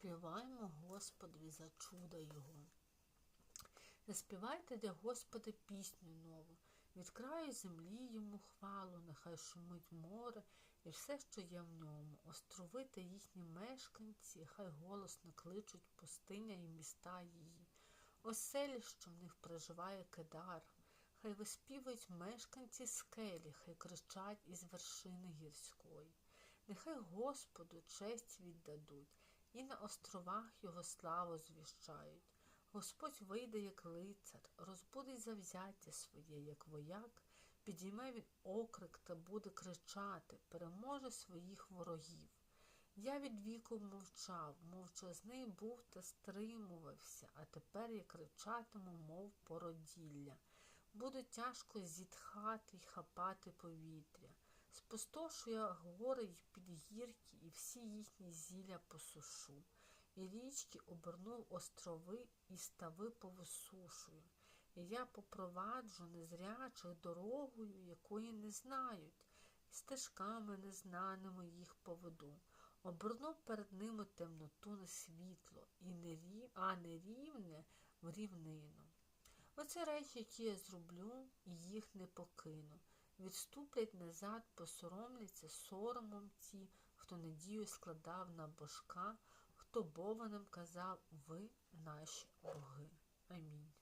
Співаємо Господові за чудо Його. Заспівайте для Господа пісню нову, від краю землі йому хвалу, нехай шумить море і все, що є в ньому. Острови та їхні мешканці, хай голосно кличуть пустиня і міста її. Оселі, що в них проживає кедар, хай виспівують мешканці скелі, хай кричать із вершини гірської. Нехай Господу честь віддадуть, і на островах його славу звіщають. Господь вийде, як лицар, розбудить завзяття своє, як вояк, підійме він окрик та буде кричати, переможе своїх ворогів. Я від віку мовчав, мовчазний був та стримувався, а тепер я кричатиму, мов породілля. Буду тяжко зітхати й хапати повітря. Спустошую гори й підгірки, і всі їхні зілля посушу. І річки обернув острови і стави повисушую. І я попроваджу незрячих дорогою, якої не знають, і стежками незнаними їх поведу. Оберну перед ними темноту на світло, і не а не рівне в рівнину. Оце речі, які я зроблю, і їх не покину. Відступлять назад, посоромляться соромом ті, хто надію складав на божка, хто бованим казав ви наші боги. Амінь.